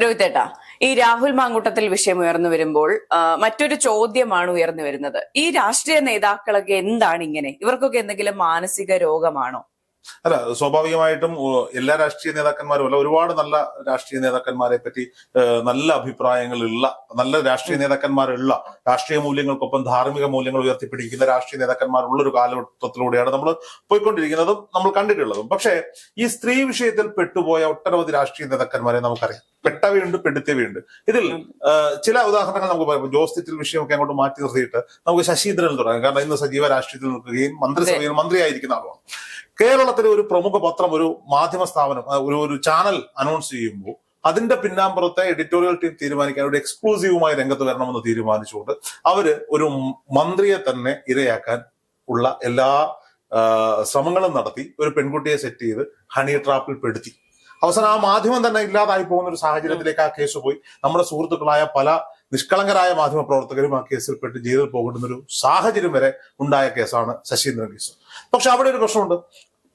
രോഹിതേട്ടാ ഈ രാഹുൽ മാങ്കൂട്ടത്തിൽ വിഷയം ഉയർന്നു വരുമ്പോൾ മറ്റൊരു ചോദ്യമാണ് ഉയർന്നു വരുന്നത്. ഈ രാഷ്ട്രീയ നേതാക്കളൊക്കെ എന്താണ് ഇങ്ങനെ? ഇവർക്കൊക്കെ എന്തെങ്കിലും മാനസിക രോഗമാണോ? അല്ല സ്വാഭാവികമായിട്ടും എല്ലാ രാഷ്ട്രീയ നേതാക്കന്മാരും അല്ല ഒരുപാട് നല്ല രാഷ്ട്രീയ നേതാക്കന്മാരെ പറ്റി നല്ല അഭിപ്രായങ്ങളുള്ള നല്ല രാഷ്ട്രീയ നേതാക്കന്മാരുള്ള രാഷ്ട്രീയ മൂല്യങ്ങൾക്കൊപ്പം ധാർമ്മിക മൂല്യങ്ങൾ ഉയർത്തിപ്പിടിക്കുന്ന രാഷ്ട്രീയ നേതാക്കന്മാരുള്ള ഒരു കാലഘട്ടത്തിലൂടെയാണ് നമ്മൾ പോയിക്കൊണ്ടിരിക്കുന്നതും നമ്മൾ കണ്ടിട്ടുള്ളതും. പക്ഷേ ഈ സ്ത്രീ വിഷയത്തിൽ പെട്ടുപോയ ഒട്ടനവധി രാഷ്ട്രീയ നേതാക്കന്മാരെ നമുക്കറിയാം. പെട്ടവയുണ്ട് പെടുത്തിയവയുണ്ട്. ഇതിൽ ചില ഉദാഹരണങ്ങൾ നമുക്ക് പറയാം. ജോസ് തിറ്റിൽ വിഷയമൊക്കെ അങ്ങോട്ട് മാറ്റി നിർത്തിയിട്ട് നമുക്ക് ശശീന്ദ്രൻ തുടങ്ങാം. കാരണം ഇന്ന് സജീവ രാഷ്ട്രീയത്തിൽ നിൽക്കുകയും മന്ത്രിസഭയിൽ മന്ത്രിയായിരിക്കുന്ന ആളുമാണ് കേരളത്തിലെ ഒരു പ്രമുഖ പത്രം ഒരു മാധ്യമ സ്ഥാപനം ഒരു ഒരു ചാനൽ അനൗൺസ് ചെയ്യുമ്പോൾ അതിന്റെ പിന്നാമ്പുറത്തെ എഡിറ്റോറിയൽ ടീം തീരുമാനിക്കാൻ ഒരു എക്സ്ക്ലൂസീവുമായി രംഗത്ത് വരണമെന്ന് തീരുമാനിച്ചുകൊണ്ട് അവർ ഒരു മന്ത്രിയെ തന്നെ ഇരയാക്കാൻ ഉള്ള എല്ലാ ശ്രമങ്ങളും നടത്തി ഒരു പെൺകുട്ടിയെ സെറ്റ് ചെയ്ത് ഹണി ട്രാപ്പിൽ പെടുത്തി. അവസാനം ആ മാധ്യമം തന്നെ ഇല്ലാതായി പോകുന്ന ഒരു സാഹചര്യത്തിലേക്ക് ആ കേസ് പോയി. നമ്മുടെ സുഹൃത്തുക്കളായ പല നിഷ്കളങ്കരായ മാധ്യമ പ്രവർത്തകരും ആ കേസിൽ പെട്ട് ജയിലിൽ പോകേണ്ടുന്ന ഒരു സാഹചര്യം വരെ ഉണ്ടായ കേസാണ് ശശീന്ദ്രൻ കേസ് പക്ഷെ അവിടെ ഒരു പ്രശ്നമുണ്ട്.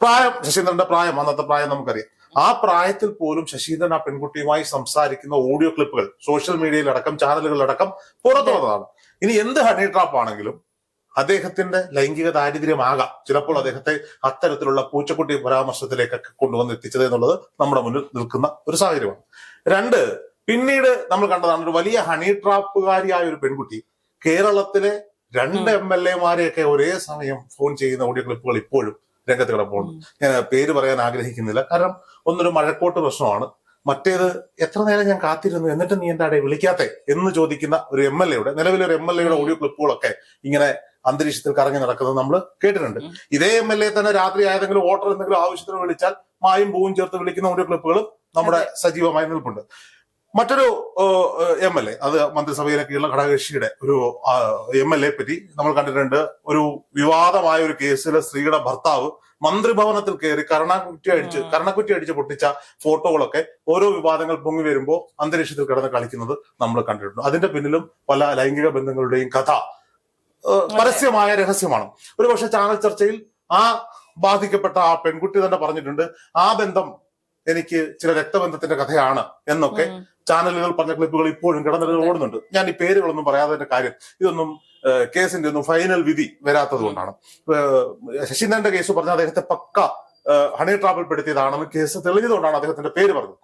പ്രായം ശശീന്ദ്രന്റെ പ്രായം അന്നത്തെ പ്രായം നമുക്കറിയാം. ആ പ്രായത്തിൽ പോലും ശശീന്ദ്രൻ ആ പെൺകുട്ടിയുമായി സംസാരിക്കുന്ന ഓഡിയോ ക്ലിപ്പുകൾ സോഷ്യൽ മീഡിയയിലടക്കം ചാനലുകളിലടക്കം പുറത്തു വന്നതാണ്. ഇനി എന്ത് ഹണി ട്രാപ്പ് ആണെങ്കിലും അദ്ദേഹത്തിന്റെ ലൈംഗിക ദാരിദ്ര്യമാകാം. ചിലപ്പോൾ അദ്ദേഹത്തെ അത്തരത്തിലുള്ള പൂച്ചക്കുട്ടി പരാമർശത്തിലേക്കൊക്കെ കൊണ്ടുവന്ന് എത്തിച്ചത് എന്നുള്ളത് നമ്മുടെ മുന്നിൽ നിൽക്കുന്ന ഒരു സാഹചര്യമാണ്. രണ്ട് പിന്നീട് നമ്മൾ കണ്ടതാണ് ഒരു വലിയ ഹണി ട്രാപ്പുകാരിയായ ഒരു പെൺകുട്ടി കേരളത്തിലെ രണ്ട് എം എൽ എമാരെയൊക്കെ ഒരേ സമയം ഫോൺ ചെയ്യുന്ന ഓഡിയോ ക്ലിപ്പുകൾ ഇപ്പോഴും രംഗത്ത് കിടപ്പുണ്ട്. ഞാൻ പേര് പറയാൻ ആഗ്രഹിക്കുന്നില്ല. കാരണം ഒന്നൊരു മഴക്കോട്ട് പ്രശ്നമാണ്. മറ്റേത് എത്ര നേരം ഞാൻ കാത്തിരുന്നു? എന്നിട്ട് നീ എന്താടെ വിളിക്കാത്തെ? എന്ന് ചോദിക്കുന്ന ഒരു എം എൽ എയുടെ നിലവിലെ ഒരു എം എൽ എയുടെ ഓഡിയോ ക്ലിപ്പുകളൊക്കെ ഇങ്ങനെ അന്തരീക്ഷത്തിൽ കറങ്ങി നടക്കുന്നത് നമ്മൾ കേട്ടിട്ടുണ്ട്. ഇതേ എം എൽ എ തന്നെ രാത്രി ആയതെങ്കിലും ഓർഡർ എന്തെങ്കിലും ആവശ്യത്തിന് വിളിച്ചാൽ മായും പൂവും ചേർത്ത് വിളിക്കുന്ന ഓഡിയോ ക്ലിപ്പുകളും നമ്മുടെ സജീവമായി നിൽപ്പുണ്ട്. മറ്റൊരു എം എൽ എ അത് മന്ത്രിസഭയിലേക്കുള്ള ഘടകകക്ഷിയുടെ ഒരു എം എൽ എ പറ്റി നമ്മൾ കണ്ടിട്ടുണ്ട്. ഒരു വിവാദമായ ഒരു കേസിൽ സ്ത്രീയുടെ ഭർത്താവ് മന്ത്രിഭവനത്തിൽ കയറി കരണക്കുറ്റി അടിച്ച്. കരണക്കുറ്റി അടിച്ച് പൊട്ടിച്ച ഫോട്ടോകളൊക്കെ ഓരോ വിവാദങ്ങൾ പൊങ്ങി വരുമ്പോൾ അന്തരീക്ഷത്തിൽ കിടന്ന് കളിക്കുന്നത് നമ്മൾ കണ്ടിട്ടുണ്ട്. അതിന്റെ പിന്നിലും പല ലൈംഗിക ബന്ധങ്ങളുടെയും കഥ. പരസ്യമായ രഹസ്യമാണ്. ഒരു പക്ഷെ ചാനൽ ചർച്ചയിൽ ആ ബാധിക്കപ്പെട്ട ആ പെൺകുട്ടി തന്നെ പറഞ്ഞിട്ടുണ്ട് ആ ബന്ധം എനിക്ക് ചില രക്തബന്ധത്തിന്റെ കഥയാണ് എന്നൊക്കെ ചാനലുകൾ പറഞ്ഞ ക്ലിപ്പുകൾ ഇപ്പോഴും കിടന്നിട്ട് ഓടുന്നുണ്ട്. ഞാൻ ഈ പേരുകളൊന്നും പറയാതെ കാര്യം ഇതൊന്നും കേസിന്റെ ഒന്നും ഫൈനൽ വിധി വരാത്തത് കൊണ്ടാണ്. ശശീന്ദ്രന്റെ കേസ് പറഞ്ഞ അദ്ദേഹത്തെ പക്ക ഹണി ട്രാപ്പിൽ പെടുത്തിയതാണെന്ന് കേസ് തെളിഞ്ഞതുകൊണ്ടാണ് അദ്ദേഹത്തിന്റെ പേര് പറഞ്ഞത്.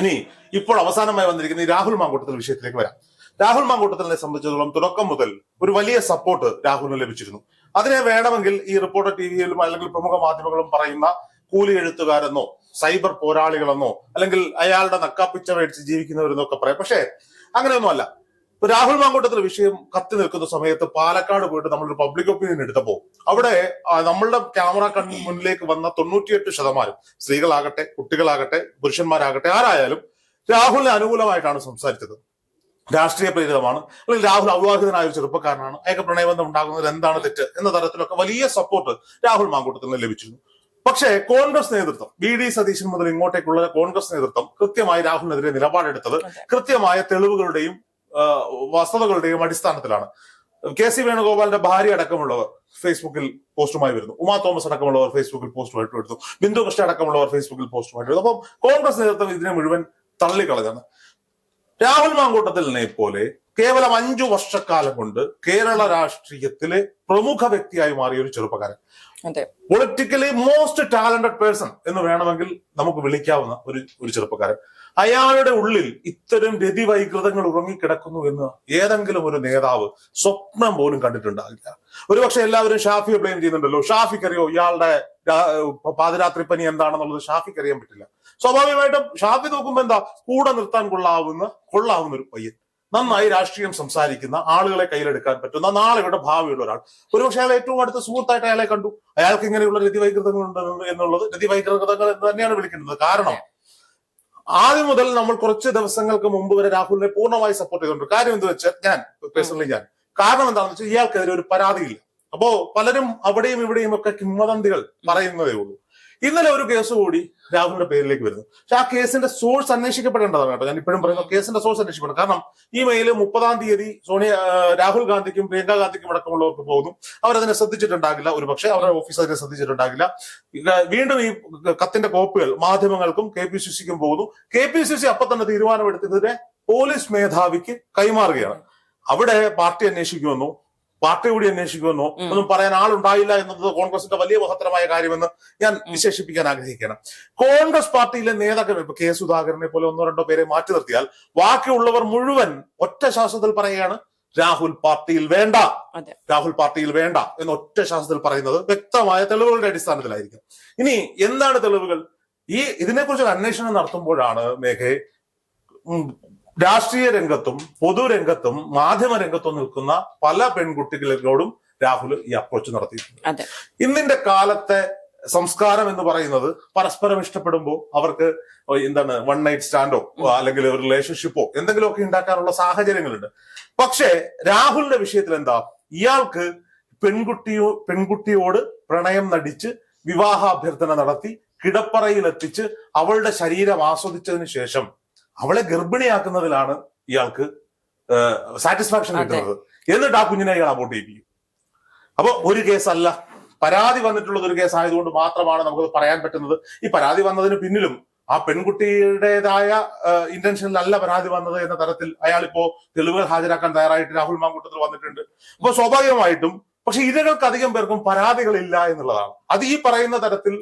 ഇനി ഇപ്പോൾ അവസാനമായി വന്നിരിക്കുന്ന ഈ രാഹുൽ മാങ്കൂട്ടത്തിൽ വിഷയത്തിലേക്ക് വരാം. രാഹുൽ മാങ്കൂട്ടത്തിനെ സംബന്ധിച്ചിടത്തോളം തുടക്കം മുതൽ ഒരു വലിയ സപ്പോർട്ട് രാഹുലിന് ലഭിച്ചിരുന്നു. അതിനെ വേണമെങ്കിൽ ഈ റിപ്പോർട്ടർ ടി വിയിലും അല്ലെങ്കിൽ പ്രമുഖ മാധ്യമങ്ങളും പറയുന്ന കൂലി എഴുത്തുകാരെന്നോ സൈബർ പോരാളികളെന്നോ അല്ലെങ്കിൽ അയാളുടെ നക്കാപ്പിച്ച മേടിച്ച് ജീവിക്കുന്നവരെന്നൊക്കെ പറയാം. പക്ഷേ അങ്ങനെയൊന്നുമല്ല. ഇപ്പൊ രാഹുൽ മാങ്കൂട്ടത്തിൽ വിഷയം കത്തി നിൽക്കുന്ന സമയത്ത് പാലക്കാട് പോയിട്ട് നമ്മളൊരു പബ്ലിക് ഒപ്പീനിയൻ എടുത്തപ്പോ അവിടെ നമ്മളുടെ ക്യാമറ കണ്ണിന് മുന്നിലേക്ക് വന്ന തൊണ്ണൂറ്റിയെട്ട് ശതമാനം സ്ത്രീകളാകട്ടെ കുട്ടികളാകട്ടെ പുരുഷന്മാരാകട്ടെ ആരായാലും രാഹുലിന് അനുകൂലമായിട്ടാണ് സംസാരിച്ചത്. രാഷ്ട്രീയ പ്രേരിതമാണ്. അല്ലെങ്കിൽ രാഹുൽ അവിവാഹിതനായ ഒരു ചെറുപ്പക്കാരനാണ്. അയാൾക്ക് പ്രണയബന്ധം ഉണ്ടാകുന്നതിൽ എന്താണ് തെറ്റ് എന്ന തരത്തിലൊക്കെ വലിയ സപ്പോർട്ട് രാഹുൽ മാങ്കൂട്ടത്തിൽ നിന്ന് ലഭിച്ചിരുന്നു. പക്ഷേ കോൺഗ്രസ് നേതൃത്വം ബി ഡി സതീശൻ മുതൽ ഇങ്ങോട്ടേക്കുള്ള കോൺഗ്രസ് നേതൃത്വം കൃത്യമായി രാഹുലിനെതിരെ നിലപാടെടുത്തത്. കൃത്യമായ തെളിവുകളുടെയും വസ്തുതകളുടെയും അടിസ്ഥാനത്തിലാണ്. കെ സി വേണുഗോപാലിന്റെ ഭാര്യ അടക്കമുള്ളവർ ഫേസ്ബുക്കിൽ പോസ്റ്റുമായി വരുന്നു. ഉമാ തോമസ് അടക്കമുള്ളവർ ഫേസ്ബുക്കിൽ പോസ്റ്റുമായിട്ട് എടുത്തു ബിന്ദു കൃഷ്ണ അടക്കമുള്ളവർ ഫേസ്ബുക്കിൽ പോസ്റ്റുമായിട്ട് എടുത്തു അപ്പം കോൺഗ്രസ് നേതൃത്വം ഇതിനെ മുഴുവൻ തള്ളിക്കളഞ്ഞാണ് രാഹുൽ മാങ്കൂട്ടത്തിലിനെ പോലെ കേവലം അഞ്ചു വർഷക്കാലം കൊണ്ട് കേരള രാഷ്ട്രീയത്തിലെ പ്രമുഖ വ്യക്തിയായി മാറിയ ഒരു ചെറുപ്പക്കാരൻ. പൊളിറ്റിക്കലി മോസ്റ്റ് ടാലന്റഡ് പേഴ്സൺ എന്ന് വേണമെങ്കിൽ നമുക്ക് വിളിക്കാവുന്ന ഒരു ഒരു ചെറുപ്പക്കാരൻ. അയാളുടെ ഉള്ളിൽ ഇത്തരം രതിവൈകൃതങ്ങൾ ഉറങ്ങിക്കിടക്കുന്നു എന്ന് ഏതെങ്കിലും ഒരു നേതാവ് സ്വപ്നം പോലും കണ്ടിട്ടുണ്ടാകില്ല. ഒരുപക്ഷെ എല്ലാവരും ഷാഫിയെ ബ്ലെയിം ചെയ്യുന്നുണ്ടല്ലോ. ഷാഫിക്കറിയോ ഇയാളുടെ പാതിരാത്രി പനി എന്താണെന്നുള്ളത് ഷാഫിക്ക് അറിയാൻ പറ്റില്ല. സ്വാഭാവികമായിട്ടും ഷാഫി നോക്കുമ്പോ എന്താ? കൂടെ നിർത്താൻ കൊള്ളാവുന്ന കൊള്ളാവുന്ന ഒരു പയ്യൻ. നന്നായി രാഷ്ട്രീയം സംസാരിക്കുന്ന ആളുകളെ കയ്യിലെടുക്കാൻ പറ്റുന്ന നാളെയുടെ ഭാവിയുള്ള ഒരാൾ. ഒരുപക്ഷെ അയാൾ ഏറ്റവും അടുത്ത സുഹൃത്തായിട്ട് അയാളെ കണ്ടു. അയാൾക്ക് ഇങ്ങനെയുള്ള രതിവൈകൃതങ്ങൾ ഉണ്ട് എന്നുള്ളത് രതിവൈകൃതങ്ങൾ എന്ന് തന്നെയാണ് വിളിക്കുന്നത്. കാരണം ആദ്യം മുതൽ നമ്മൾ കുറച്ച് ദിവസങ്ങൾക്ക് മുമ്പ് വരെ രാഹുലിനെ പൂർണമായി സപ്പോർട്ട് ചെയ്തിട്ടുണ്ട് കാര്യം എന്ത് വെച്ചാൽ ഞാൻ പേഴ്സണലി ഞാൻ. കാരണം എന്താണെന്ന് വെച്ചാൽ ഇയാൾക്കെതിരെ ഒരു പരാതിയില്ല. അപ്പോ പലരും അവിടെയും ഇവിടെയും ഒക്കെ കിംവദന്തികൾ പറയുന്നതേ ഉള്ളൂ. ഇന്നലെ ഒരു കേസ് കൂടി രാഹുലിന്റെ പേരിലേക്ക് വരുന്നു. പക്ഷെ ആ കേസിന്റെ സോഴ്സ് അന്വേഷിക്കപ്പെടേണ്ടതാണ് കേട്ടോ. ഞാൻ ഇപ്പോഴും പറയുന്നു കേസിന്റെ സോഴ്സ് അന്വേഷിക്കണം കാരണം ഈ മെയിൽ മുപ്പതാം തീയതി സോണിയ രാഹുൽ ഗാന്ധിക്കും പ്രിയങ്ക ഗാന്ധിക്കും അടക്കമുള്ളവർക്ക് പോകുന്നു. അവരതിനെ ശ്രദ്ധിച്ചിട്ടുണ്ടാകില്ല. ഒരു പക്ഷേ അവരുടെ ഓഫീസ് അതിനെ ശ്രദ്ധിച്ചിട്ടുണ്ടാകില്ല വീണ്ടും ഈ കത്തിന്റെ കോപ്പികൾ മാധ്യമങ്ങൾക്കും കെ പി സി സിക്കും പോകുന്നു. കെ പി സി സി അപ്പൊ തന്നെ തീരുമാനമെടുത്തതിനെ പോലീസ് മേധാവിക്ക് കൈമാറുകയാണ്. അവിടെ പാർട്ടി അന്വേഷിക്കുമെന്നോ പാർട്ടി കൂടി അന്വേഷിക്കുമെന്നോ. ഒന്നും പറയാൻ ആളുണ്ടായില്ല എന്നത് കോൺഗ്രസിന്റെ വലിയ മഹത്തരമായ കാര്യമെന്ന് ഞാൻ വിശേഷിപ്പിക്കാൻ ആഗ്രഹിക്കണം കോൺഗ്രസ് പാർട്ടിയിലെ നേതാക്കൾ ഇപ്പൊ കെ സുധാകരനെ പോലെ ഒന്നോ രണ്ടോ പേരെ മാറ്റി നിർത്തിയാൽ ബാക്കിയുള്ളവർ മുഴുവൻ ഒറ്റ ശ്വാസത്തിൽ പറയുകയാണ് രാഹുൽ പാർട്ടിയിൽ വേണ്ട. രാഹുൽ പാർട്ടിയിൽ വേണ്ട എന്ന് ഒറ്റ ശ്വാസത്തിൽ പറയുന്നത് വ്യക്തമായ തെളിവുകളുടെ അടിസ്ഥാനത്തിലായിരിക്കും. ഇനി എന്താണ് തെളിവുകൾ? ഈ ഇതിനെക്കുറിച്ച് ഒരു അന്വേഷണം നടത്തുമ്പോഴാണ് മേഘയെ രാഷ്ട്രീയ രംഗത്തും പൊതുരംഗത്തും മാധ്യമ രംഗത്തും നിൽക്കുന്ന പല പെൺകുട്ടികളോടും രാഹുൽ ഈ അപ്രോച്ച് നടത്തിയിട്ടുണ്ട്. ഇന്നിന്റെ കാലത്തെ സംസ്കാരം എന്ന് പറയുന്നത് പരസ്പരം ഇഷ്ടപ്പെടുമ്പോൾ അവർക്ക് എന്താണ് വൺ നൈറ്റ് സ്റ്റാൻഡോ അല്ലെങ്കിൽ ഒരു റിലേഷൻഷിപ്പോ എന്തെങ്കിലുമൊക്കെ ഉണ്ടാക്കാനുള്ള സാഹചര്യങ്ങളുണ്ട്. പക്ഷേ രാഹുലിന്റെ വിഷയത്തിൽ എന്താ? ഇയാൾക്ക് പെൺകുട്ടിയോ പെൺകുട്ടിയോട് പ്രണയം നടിച്ച് വിവാഹാഭ്യർത്ഥന നടത്തി കിടപ്പറയിൽ എത്തിച്ച് അവളുടെ ശരീരം ആസ്വദിച്ചതിന് ശേഷം അവളെ ഗർഭിണിയാക്കുന്നതിലാണ് ഇയാൾക്ക് സാറ്റിസ്ഫാക്ഷൻ കിട്ടുന്നത്. എന്നിട്ട് ആ കുഞ്ഞിനെ ഇയാൾ അബോട്ട് ചെയ്യിപ്പിക്കും. അപ്പൊ ഒരു കേസല്ല. പരാതി വന്നിട്ടുള്ളത് ഒരു കേസ് ആയതുകൊണ്ട് മാത്രമാണ് നമുക്ക് പറയാൻ പറ്റുന്നത്. ഈ പരാതി വന്നതിന് പിന്നിലും ആ പെൺകുട്ടിയുടേതായ ഇന്റൻഷനിലല്ല പരാതി വന്നത് എന്ന തരത്തിൽ അയാൾ ഇപ്പോ തെളിവുകൾ ഹാജരാക്കാൻ തയ്യാറായിട്ട് രാഹുൽ മാങ്കൂട്ടത്തിൽ വന്നിട്ടുണ്ട്. അപ്പൊ സ്വാഭാവികമായിട്ടും പക്ഷെ ഇരകൾക്ക് അധികം പേർക്കും പരാതികളില്ല എന്നുള്ളതാണ്. അത് ഈ പറയുന്ന തരത്തിൽ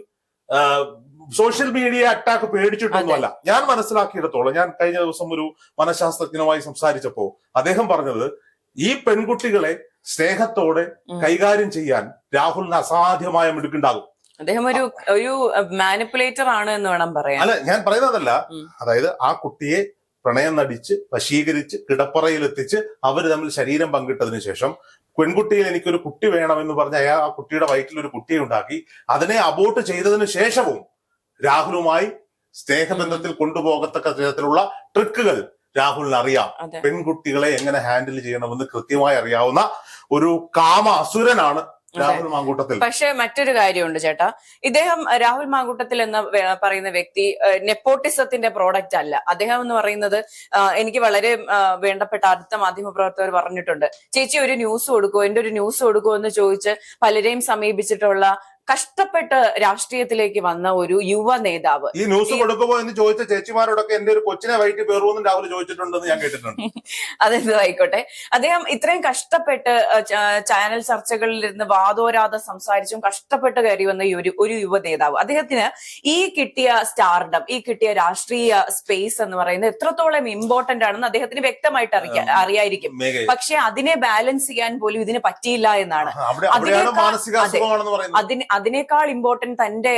സോഷ്യൽ മീഡിയ അറ്റാക്ക് പേടിച്ചിട്ടൊന്നുമല്ല. ഞാൻ മനസ്സിലാക്കിയിടത്തോളം ഞാൻ കഴിഞ്ഞ ദിവസം ഒരു മനഃശാസ്ത്രജ്ഞനുമായി സംസാരിച്ചപ്പോ അദ്ദേഹം പറഞ്ഞത് ഈ പെൺകുട്ടികളെ സ്നേഹത്തോടെ കൈകാര്യം ചെയ്യാൻ രാഹുലിന് അസാധ്യമായ മിടുക്കുണ്ടാകും. അദ്ദേഹം ഒരു ഒരു മാനിപ്പുലേറ്റർ ആണ് എന്ന് വേണം പറയാൻ. അല്ല ഞാൻ പറയുന്നതല്ല. അതായത് ആ കുട്ടിയെ പ്രണയം നടിച്ച് വശീകരിച്ച് കിടപ്പറയിൽ എത്തിച്ച് അവർ തമ്മിൽ ശരീരം പങ്കിട്ടതിന് ശേഷം പെൺകുട്ടിയിൽ എനിക്കൊരു കുട്ടി വേണമെന്ന് പറഞ്ഞ് അയാൾ ആ കുട്ടിയുടെ വയറ്റിൽ ഒരു കുട്ടിയെ ഉണ്ടാക്കി അതിനെ അബോട്ട് ചെയ്തതിന് ശേഷവും രാഹുലുമായി സ്നേഹബന്ധത്തിൽ കൊണ്ടുപോകത്തക്ക തരത്തിലുള്ള ട്രിക്കുകൾ രാഹുലിന് അറിയാം. പെൺകുട്ടികളെ എങ്ങനെ ഹാൻഡിൽ ചെയ്യണമെന്ന് കൃത്യമായി അറിയാവുന്ന ഒരു കാമ അസുരനാണ് രാഹുൽ മാങ്കൂട്ടത്തിൽ. പക്ഷെ മറ്റൊരു കാര്യമുണ്ട് ചേട്ടാ. ഇദ്ദേഹം രാഹുൽ മാങ്കൂട്ടത്തിൽ എന്ന് പറയുന്ന വ്യക്തി നെപ്പോട്ടിസത്തിന്റെ പ്രോഡക്റ്റ് അല്ല. അദ്ദേഹം എന്ന് പറയുന്നത് എനിക്ക് വളരെ വേണ്ടപ്പെട്ട അടുത്ത മാധ്യമപ്രവർത്തകർ പറഞ്ഞിട്ടുണ്ട്. ചേച്ചി ഒരു ന്യൂസ് കൊടുക്കുമോ എന്റെ ഒരു ന്യൂസ് കൊടുക്കുമോ എന്ന് ചോദിച്ച് പലരെയും സമീപിച്ചിട്ടുള്ള കഷ്ടപ്പെട്ട് രാഷ്ട്രീയത്തിലേക്ക് വന്ന ഒരു യുവ നേതാവ്. ഈ ന്യൂസ് കൊടുക്കുമോ എന്ന് ചോദിച്ച ചേച്ചിമാരോടൊക്കെ എന്റെ ഒരു കൊച്ചിനെ വൈകിട്ട് പേറുമെന്ന് രാവിലെ ചോദിച്ചിട്ടുണ്ടെന്ന് ഞാൻ കേട്ടിട്ടുണ്ട്. അതെന്തോ ആയിക്കോട്ടെ. അദ്ദേഹം ഇത്രയും കഷ്ടപ്പെട്ട് ചാനൽ ചർച്ചകളിൽ ഇരുന്ന് വാദോരാതെ സംസാരിച്ചും കഷ്ടപ്പെട്ട് കയറി വന്ന ഈ ഒരു ഒരു യുവ നേതാവ്. അദ്ദേഹത്തിന് ഈ കിട്ടിയ സ്റ്റാർഡം ഈ കിട്ടിയ രാഷ്ട്രീയ സ്പേസ് എന്ന് പറയുന്നത് എത്രത്തോളം ഇമ്പോർട്ടന്റ് ആണെന്ന് അദ്ദേഹത്തിന് വ്യക്തമായിട്ട് അറിയാ അറിയായിരിക്കും. പക്ഷെ അതിനെ ബാലൻസ് ചെയ്യാൻ പോലും ഇതിന് പറ്റിയില്ല എന്നാണ്. അതിന് അതിനേക്കാൾ ഇമ്പോർട്ടന്റ് തന്റെ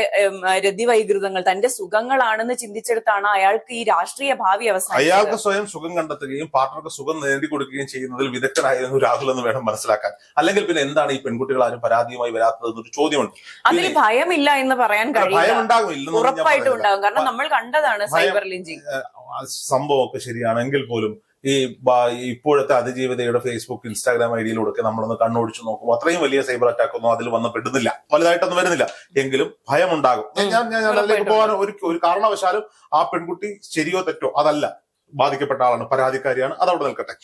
രതി രതിവൈകൃതങ്ങൾ തന്റെ സുഖങ്ങളാണെന്ന് ചിന്തിച്ചെടുത്താണ് അയാൾക്ക് ഈ രാഷ്ട്രീയ ഭാവി അവസാനം അയാൾക്ക് സ്വയം സുഖം കണ്ടെത്തുകയും പാർട്ണർക്ക് സുഖം നേടിക്കൊടുക്കുകയും ചെയ്യുന്നതിൽ വിദഗ്ധനായിരുന്നു രാഹുൽ എന്ന് വേണം മനസ്സിലാക്കാൻ. അല്ലെങ്കിൽ പിന്നെ എന്താണ് ഈ പെൺകുട്ടികൾ ആരും പരാതിയുമായി വരാത്തത് എന്നൊരു ചോദ്യമുണ്ട്. അതിൽ ഭയമില്ല എന്ന് പറയാൻ കഴിയും കഴിയില്ല. ഉറപ്പായിട്ടും ഉണ്ടാകും. കാരണം നമ്മൾ കണ്ടതാണ് സൈബർ ലിഞ്ചിങ്. സംഭവമൊക്കെ ശരിയാണെങ്കിൽ പോലും ഈ ഇപ്പോഴത്തെ അതിജീവിതയുടെ ഫേസ്ബുക്ക് ഇൻസ്റ്റാഗ്രാം ഐ ഡിയിലൂടെ നമ്മളൊന്ന് കണ്ണോടിച്ചു നോക്കും അത്രയും വലിയ സൈബർ അറ്റാക്ക് ഒന്നും അതിൽ വന്ന് പെടുന്നില്ല. വലുതായിട്ടൊന്നും വരുന്നില്ല. എങ്കിലും ഭയമുണ്ടാകും. ഞാൻ ഞാൻ അതിലേക്ക് പോകാൻ ഒരു ഒരു കാരണവശാലും ആ പെൺകുട്ടി ശരിയോ തെറ്റോ അതല്ല. ബാധിക്കപ്പെട്ട ആളാണ് പരാതിക്കാരിയാണ്. അത് അവിടെ നിൽക്കട്ടെ.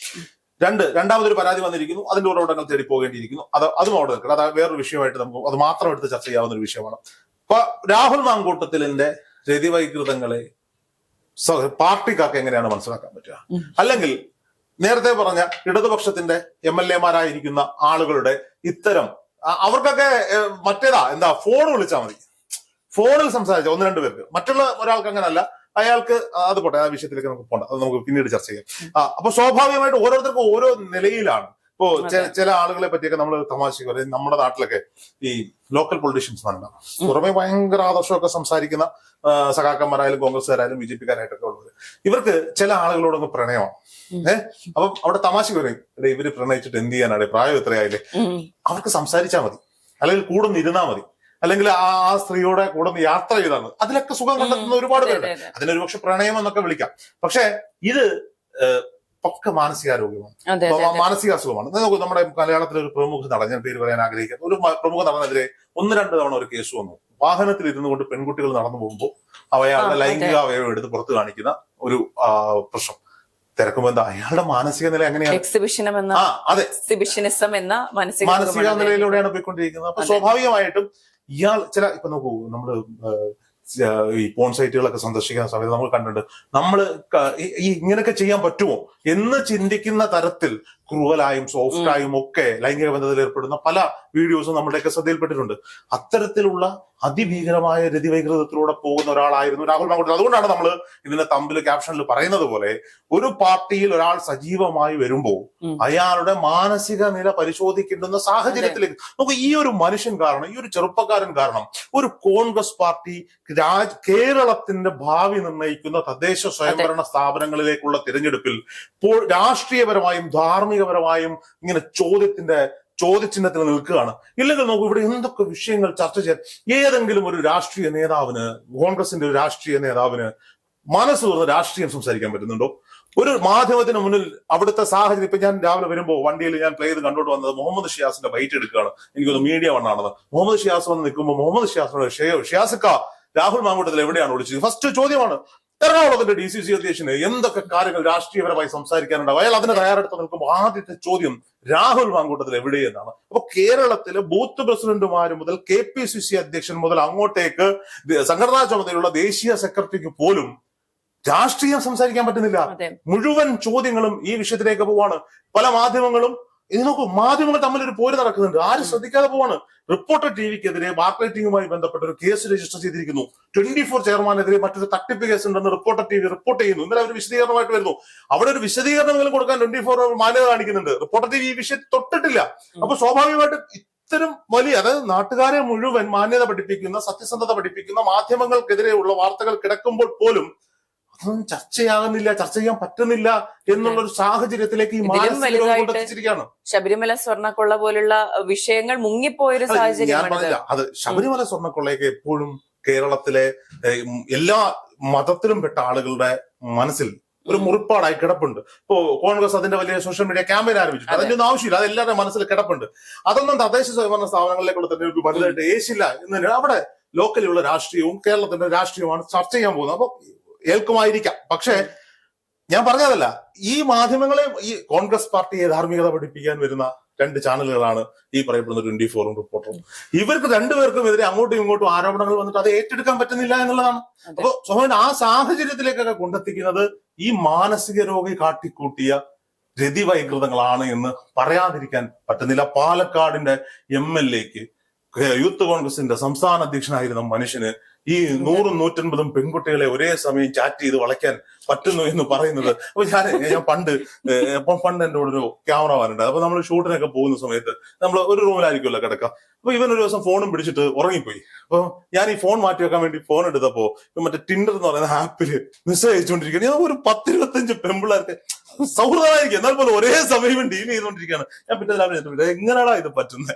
രണ്ട് രണ്ടാമതൊരു പരാതി വന്നിരിക്കുന്നു. അതിന്റെ ഉറവിടങ്ങൾ തേടി പോകേണ്ടിയിരിക്കുന്നു. അത് അതും അവിടെ നിൽക്കട്ടെ അത് വേറൊരു വിഷയമായിട്ട് നമുക്ക് അത് മാത്രം എടുത്ത് ചർച്ച ചെയ്യാവുന്ന ഒരു വിഷയമാണ്. അപ്പൊ രാഹുൽ മാങ്കൂട്ടത്തിലിന്റെ രതിവൈകൃതങ്ങളെ പാർട്ടിക്കാർക്ക് എങ്ങനെയാണ് മനസ്സിലാക്കാൻ പറ്റുക. അല്ലെങ്കിൽ നേരത്തെ പറഞ്ഞ ഇടതുപക്ഷത്തിന്റെ എം എൽ എമാരായിരിക്കുന്ന ആളുകളുടെ ഇത്തരം അവർക്കൊക്കെ മറ്റേതാ എന്താ ഫോൺ വിളിച്ചാൽ മതി. ഫോണിൽ സംസാരിച്ച ഒന്ന് രണ്ട് പേർക്ക്. മറ്റുള്ള ഒരാൾക്ക് അങ്ങനല്ല. അയാൾക്ക് അത് പോട്ടെ ആ വിഷയത്തിലേക്ക് നമുക്ക് പോകണ്ട അത് നമുക്ക് പിന്നീട് ചർച്ച ചെയ്യാം. അപ്പൊ സ്വാഭാവികമായിട്ട് ഓരോരുത്തർക്കും ഓരോ നിലയിലാണ്. ഇപ്പോ ചില ആളുകളെ പറ്റിയൊക്കെ നമ്മൾ തമാശ പറയും. നമ്മുടെ നാട്ടിലൊക്കെ ഈ ലോക്കൽ പൊളിറ്റീഷ്യൻസ് നല്ലതാണ് പുറമെ ഭയങ്കര ആദർശമൊക്കെ സംസാരിക്കുന്ന സഖാക്കന്മാരായാലും കോൺഗ്രസ്സുകാരായാലും ബി ജെ പിക്കാരായിട്ടൊക്കെ ഉള്ളത്. ഇവർക്ക് ചില ആളുകളോടൊന്ന് പ്രണയമാണ് ഏഹ് അപ്പം അവിടെ തമാശ പറയും "എടേ, ഇവർ പ്രണയിച്ചിട്ട് എന്ത് ചെയ്യാനാണ്? പ്രായം എത്രയായില്ലേ? അവർക്ക് സംസാരിച്ചാൽ മതി. അല്ലെങ്കിൽ കൂടെ ഒന്ന് മതി. അല്ലെങ്കിൽ ആ ആ സ്ത്രീയോടെ കൂടെ യാത്ര ചെയ്താൽ മതി. അതിലൊക്കെ സുഖം കണ്ടെത്തുന്ന ഒരുപാട് പേരുണ്ട്. അതിനൊരു പക്ഷെ പ്രണയം എന്നൊക്കെ വിളിക്കാം. പക്ഷെ ഇത് പക്ക മാനസികാരോഗ്യമാണ്. മാനസിക അസുഖമാണ് നോക്കൂ നമ്മുടെ മലയാളത്തിലെ ഒരു പ്രമുഖ നടൻ ഞാൻ പേര് പറയാൻ ആഗ്രഹിക്കുന്നു. ഒരു പ്രമുഖ നടനെതിരെ ഒന്ന് രണ്ട് തവണ ഒരു കേസ് വന്നു. വാഹനത്തിൽ ഇരുന്നു കൊണ്ട് പെൺകുട്ടികൾ നടന്നു പോകുമ്പോൾ അവയാളുടെ ലൈംഗിക അവയവം എടുത്ത് പുറത്ത് കാണിക്കുന്ന ഒരു പ്രശ്നം. തിരക്കുമ്പോ എന്താ അയാളുടെ മാനസിക നില എങ്ങനെയാണ്? എക്സിബിഷനം എന്ന അതെ. എക്സിബിഷനിസം എന്ന മാനസിക മാനസിക നിലയിലൂടെയാണ് പോയിക്കൊണ്ടിരിക്കുന്നത്. അപ്പൊ സ്വാഭാവികമായിട്ടും ഇയാൾ ചില ഇപ്പൊ നോക്കൂ നമ്മൾ ഈ പോൺ സൈറ്റുകളൊക്കെ സന്ദർശിക്കുന്ന സമയത്ത് നമ്മൾ കണ്ടിട്ടുണ്ട്. നമ്മൾ ഈ ഇങ്ങനെയൊക്കെ ചെയ്യാൻ പറ്റുമോ എന്ന് ചിന്തിക്കുന്ന തരത്തിൽ ക്രൂവലായും സോഫ്റ്റായും ഒക്കെ ലൈംഗിക ബന്ധത്തിൽ ഏർപ്പെടുന്ന പല വീഡിയോസും നമ്മുടെയൊക്കെ ശ്രദ്ധയിൽപ്പെട്ടിട്ടുണ്ട്. അത്തരത്തിലുള്ള അതിഭീകരമായ രതിവൈകൃതത്തിലൂടെ പോകുന്ന ഒരാളായിരുന്നു രാഹുൽ മാങ്കുട്ടൻ അതുകൊണ്ടാണ് നമ്മൾ ഇതിന്റെ തമ്പിൽ ക്യാപ്ഷനിൽ പറയുന്നത് പോലെ ഒരു പാർട്ടിയിൽ ഒരാൾ സജീവമായി വരുമ്പോൾ അയാളുടെ മാനസിക നില പരിശോധിക്കേണ്ടുന്ന സാഹചര്യത്തിലേക്ക് നമുക്ക് ഈ ഒരു മനുഷ്യൻ കാരണം ഈ ഒരു ചെറുപ്പക്കാരൻ കാരണം ഒരു കോൺഗ്രസ് പാർട്ടി രാജ് കേരളത്തിന്റെ ഭാവി നിർണയിക്കുന്ന തദ്ദേശ സ്വയംഭരണ സ്ഥാപനങ്ങളിലേക്കുള്ള തിരഞ്ഞെടുപ്പിൽ ഇപ്പോൾ രാഷ്ട്രീയപരമായും ഇങ്ങനെ ചോദ്യത്തിന്റെ ചോദ്യചിഹ്നത്തിൽ നിൽക്കുകയാണ്. ഇല്ലെങ്കിൽ നോക്കൂ ഇവിടെ എന്തൊക്കെ വിഷയങ്ങൾ ചർച്ച ചെയ്യാൻ ഏതെങ്കിലും ഒരു രാഷ്ട്രീയ നേതാവിന് കോൺഗ്രസിന്റെ ഒരു രാഷ്ട്രീയ നേതാവിന് മനസ്സ് തുറന്ന് രാഷ്ട്രീയം സംസാരിക്കാൻ പറ്റുന്നുണ്ടോ? ഒരു മാധ്യമത്തിന് മുന്നിൽ അവിടുത്തെ സാഹചര്യം ഇപ്പൊ ഞാൻ രാവിലെ വരുമ്പോൾ വണ്ടിയിൽ ഞാൻ പ്ലേ ചെയ്ത് കണ്ടോട്ട് വന്നത് മുഹമ്മദ് ഷിയാസിന്റെ ബൈറ്റ് എടുക്കുകയാണ്. എനിക്കൊന്ന് മീഡിയ വണ്ണാണത് മുഹമ്മദ് ഷിയാസ് വന്ന് നിൽക്കുമ്പോൾ മുഹമ്മദ് ഷിയാസിനോട് ഷിയാസിക്ക രാഹുൽ മാങ്കൂട്ടത്തിൽ എവിടെയാണ് വിളിച്ചത്? ഫസ്റ്റ് ചോദ്യമാണ്. എറണാകുളത്തിന്റെ ഡി സി സി അധ്യക്ഷന് എന്തൊക്കെ കാര്യങ്ങൾ രാഷ്ട്രീയപരമായി സംസാരിക്കാനുണ്ടാവും? അയാൾ അതിന് തയ്യാറെടുത്ത് നിൽക്കുമ്പോൾ ആദ്യത്തെ ചോദ്യം രാഹുൽ മാങ്കൂട്ടത്തിൽ എവിടെയെന്നാണ്. അപ്പൊ കേരളത്തിലെ ബൂത്ത് പ്രസിഡന്റുമാര് മുതൽ കെ പി സി സി അധ്യക്ഷൻ മുതൽ അങ്ങോട്ടേക്ക് സംഘടനാ ചുമതലയുള്ള ദേശീയ സെക്രട്ടറിക്ക് പോലും രാഷ്ട്രീയം സംസാരിക്കാൻ പറ്റുന്നില്ല. മുഴുവൻ ചോദ്യങ്ങളും ഈ വിഷയത്തിലേക്ക് പോവാണ്. പല മാധ്യമങ്ങളും ഇത് നോക്കൂ മാധ്യമങ്ങൾ തമ്മിൽ ഒരു പോര് നടക്കുന്നുണ്ട്. ആരും ശ്രദ്ധിക്കാതെ പോവാണ്. റിപ്പോർട്ടർ ടിവിക്കെതിരെ മാർക്കറ്റിംഗുമായി ബന്ധപ്പെട്ട ഒരു കേസ് രജിസ്റ്റർ ചെയ്തിരിക്കുന്നു. ട്വന്റി ഫോർ ചെയർമാനെതിരെ മറ്റൊരു തട്ടിപ്പ് കേസ് ഉണ്ടെന്ന് റിപ്പോർട്ടർ ടി വി റിപ്പോർട്ട് ചെയ്യുന്നു. ഇന്നലെ ഒരു വിശദീകരണമായിട്ട് വരുന്നു. അവിടെ ഒരു വിശദീകരണമെങ്കിലും കൊടുക്കാൻ ട്വന്റി ഫോർ മാന്യത കാണിക്കുന്നുണ്ട്. റിപ്പോർട്ടർ ടി വി ഈ വിഷയത്തിൽ തൊട്ടിട്ടില്ല. അപ്പൊ സ്വാഭാവികമായിട്ടും ഇത്തരം വലിയ അതായത് നാട്ടുകാരെ മുഴുവൻ മാന്യത പഠിപ്പിക്കുന്ന സത്യസന്ധത പഠിപ്പിക്കുന്ന മാധ്യമങ്ങൾക്കെതിരെയുള്ള വാർത്തകൾ കിടക്കുമ്പോൾ പോലും അതൊന്നും ചർച്ചയാകുന്നില്ല ചർച്ച ചെയ്യാൻ പറ്റുന്നില്ല എന്നുള്ള ഒരു സാഹചര്യത്തിലേക്ക് ഈ ശബരിമല സ്വർണക്കൊള്ള പോലുള്ള വിഷയങ്ങൾ മുങ്ങിപ്പോയൊരു സാഹചര്യം അത് ശബരിമല സ്വർണക്കൊള്ളയൊക്കെ എപ്പോഴും കേരളത്തിലെ എല്ലാ മതത്തിലും പെട്ട ആളുകളുടെ മനസ്സിൽ ഒരു മുറിപ്പാടായി കിടപ്പുണ്ട്. ഇപ്പോ കോൺഗ്രസ് അതിന്റെ വലിയ സോഷ്യൽ മീഡിയ ക്യാമ്പയിൻ ആരംഭിച്ചിട്ടുണ്ട്. അതിന്റെ ഒന്നും ആവശ്യമില്ല അത് എല്ലാവരുടെ മനസ്സിൽ കിടപ്പുണ്ട്. അതൊന്നും തദ്ദേശ സ്വയംഭരണ സ്ഥാപനങ്ങളിലേക്കുള്ള തെരഞ്ഞെടുപ്പ് വലുതായിട്ട് ഏശില്ല എന്ന് തന്നെ അവിടെ ലോക്കലിലുള്ള രാഷ്ട്രീയവും കേരളത്തിന്റെ രാഷ്ട്രീയവുമാണ് ചർച്ച ചെയ്യാൻ പോകുന്നത്. അപ്പൊ ഏൽക്കുമായിരിക്കാം. പക്ഷേ ഞാൻ പറഞ്ഞതല്ല. ഈ മാധ്യമങ്ങളെ ഈ കോൺഗ്രസ് പാർട്ടിയെ ധാർമ്മികത പഠിപ്പിക്കാൻ വരുന്ന രണ്ട് ചാനലുകളാണ് ഈ പറയപ്പെടുന്ന ട്വന്റി ഫോറും റിപ്പോർട്ടറും. ഇവർക്ക് രണ്ടുപേർക്കും എതിരെ അങ്ങോട്ടും ഇങ്ങോട്ടും ആരോപണങ്ങൾ വന്നിട്ട് അത് ഏറ്റെടുക്കാൻ പറ്റുന്നില്ല എന്നുള്ളതാണ്. അപ്പൊ സ്വാഭാവികം ആ സാഹചര്യത്തിലേക്കൊക്കെ കൊണ്ടെത്തിക്കുന്നത് ഈ മാനസിക രോഗി കാട്ടിക്കൂട്ടിയ രതിവൈകൃതങ്ങളാണ് എന്ന് പറയാതിരിക്കാൻ പറ്റുന്നില്ല. പാലക്കാടിന്റെ എം എൽ എക്ക് യൂത്ത് കോൺഗ്രസിന്റെ സംസ്ഥാന അധ്യക്ഷനായിരുന്ന മനുഷ്യന് ഈ നൂറും നൂറ്റൻപതും പെൺകുട്ടികളെ ഒരേ സമയം ചാറ്റ് ചെയ്ത് വളയ്ക്കാൻ പറ്റുന്നു എന്ന് പറയുന്നത്. അപ്പൊ ഞാൻ ഞാൻ പണ്ട് പണ്ട് എന്റെ കൂടെ ഒരു ക്യാമറമാൻ ഉണ്ട്. അപ്പൊ നമ്മൾ ഷൂട്ടിനൊക്കെ പോകുന്ന സമയത്ത് നമ്മൾ ഒരു റൂമിലായിരിക്കുമല്ലോ കിടക്കാം. അപ്പൊ ഇവൻ ഒരു ദിവസം ഫോണും പിടിച്ചിട്ട് ഉറങ്ങിപ്പോയി. അപ്പൊ ഞാൻ ഈ ഫോൺ മാറ്റി വെക്കാൻ വേണ്ടി ഫോൺ എടുത്തപ്പോ മറ്റേ ടിൻഡർ എന്ന് പറയുന്ന ആപ്പിൽ മെസ്സേജ് അയച്ചുകൊണ്ടിരിക്കുകയാണ് ഞാൻ ഒരു പത്തിരുപത്തഞ്ച് പെമ്പിള്ളേർക്ക് സൗഹൃദമായിരിക്കും. എന്നാൽ പോലും ഒരേ സമയം ഡീൽ ചെയ്തുകൊണ്ടിരിക്കുകയാണ്. ഞാൻ പിന്നെ രാവിലെ എങ്ങനെയാണോ ഇത് പറ്റുന്നത്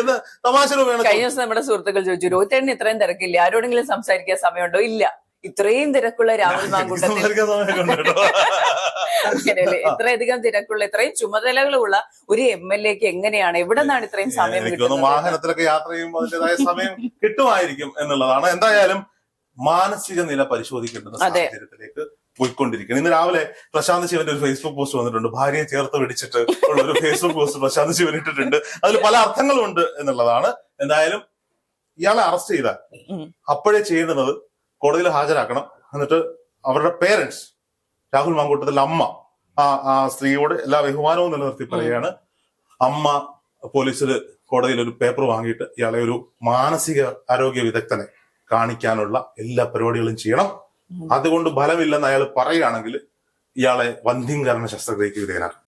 എന്ന് തമാശ വേണം കഴിഞ്ഞ ദിവസം നമ്മുടെ സുഹൃത്തുക്കൾ ചോദിച്ചു രോഹിത്തേണ്ണി ഇത്രയും തിരക്കില്ല? ആരോടെങ്കിലും സംസാരിക്കാൻ സമയമുണ്ടോ? ഇല്ല. ഇത്രയും തിരക്കുള്ള രാഹുൽ മാങ്കൂട്ടത്തിൽ. അങ്ങനെയല്ലേ? ഇത്രയധികം തിരക്കുള്ള ഇത്രയും ചുമതലകളുള്ള ഒരു എം എൽ എക്ക് എങ്ങനെയാണ്? എവിടെ നിന്നാണ് ഇത്രയും സമയം കിട്ടുന്നത്? വാഹനത്തിലൊക്കെ യാത്ര ചെയ്യുമ്പോൾ അതിന്റേതായ സമയം കിട്ടുമായിരിക്കും എന്നുള്ളതാണ്. എന്തായാലും മാനസിക നില പരിശോധിക്കേണ്ടുന്ന അതെ. സാഹചര്യത്തിലേക്ക് പോയിക്കൊണ്ടിരിക്കുകയാണ്. ഇന്ന് രാവിലെ പ്രശാന്ത് ശിവന്റെ ഒരു ഫേസ്ബുക്ക് പോസ്റ്റ് വന്നിട്ടുണ്ട്. ഭാര്യയെ ചേർത്ത് പിടിച്ചിട്ട് ഉള്ള ഒരു ഫേസ്ബുക്ക് പോസ്റ്റ് പ്രശാന്ത് ശിവൻ ഇട്ടിട്ടുണ്ട്. അതിൽ പല അർത്ഥങ്ങളുണ്ട് എന്നുള്ളതാണ്. എന്തായാലും ഇയാളെ അറസ്റ്റ് ചെയ്താൽ അപ്പോഴേ ചെയ്യേണ്ടുന്നത് കോടതിയിൽ ഹാജരാക്കണം. എന്നിട്ട് അവരുടെ പേരൻസ് രാഹുൽ മാങ്കൂട്ടത്തിലെ അമ്മ ആ ആ സ്ത്രീയോട് എല്ലാ ബഹുമാനവും നിലനിർത്തി പറയുകയാണ്. അമ്മ പോലീസിൽ കോടതിയിൽ ഒരു പേപ്പർ വാങ്ങിയിട്ട് ഇയാളെ ഒരു മാനസിക ആരോഗ്യ വിദഗ്ധനെ കാണിക്കാനുള്ള എല്ലാ പരിപാടികളും ചെയ്യണം. അതുകൊണ്ട് ഫലമില്ലെന്ന് അയാൾ പറയുകയാണെങ്കിൽ ഇയാളെ വന്ധ്യംകരണ ശസ്ത്രക്രിയക്ക് വിധേയനാക്കും.